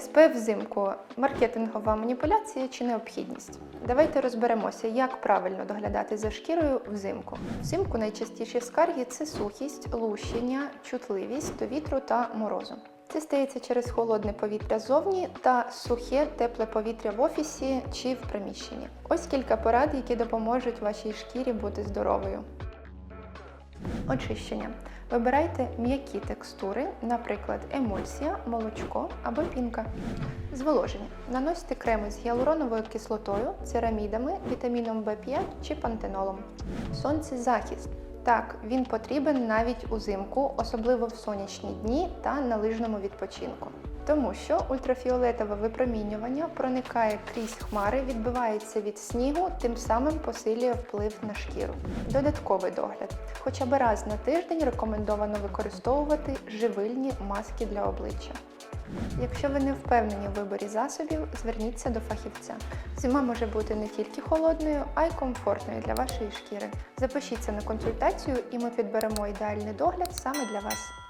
СПФ взимку маркетингова маніпуляція чи необхідність? Давайте розберемося, як правильно доглядати за шкірою взимку. Взимку найчастіші скарги це сухість, лущення, чутливість до вітру та морозу. Це стається через холодне повітря зовні та сухе тепле повітря в офісі чи в приміщенні. Ось кілька порад, які допоможуть вашій шкірі бути здоровою. Очищення. Вибирайте м'які текстури, наприклад, емульсія, молочко або пінка. Зволоження. Наносьте креми з гіалуроновою кислотою, церамідами, вітаміном В5 чи пантенолом. Сонцезахист. Так, він потрібен навіть узимку, особливо в сонячні дні та на лижному відпочинку. Тому що ультрафіолетове випромінювання проникає крізь хмари, відбивається від снігу, тим самим посилює вплив на шкіру. Додатковий догляд. Хоча б раз на тиждень рекомендовано використовувати живильні маски для обличчя. Якщо ви не впевнені в виборі засобів, зверніться до фахівця. Зима може бути не тільки холодною, а й комфортною для вашої шкіри. Запишіться на консультацію, і ми підберемо ідеальний догляд саме для вас.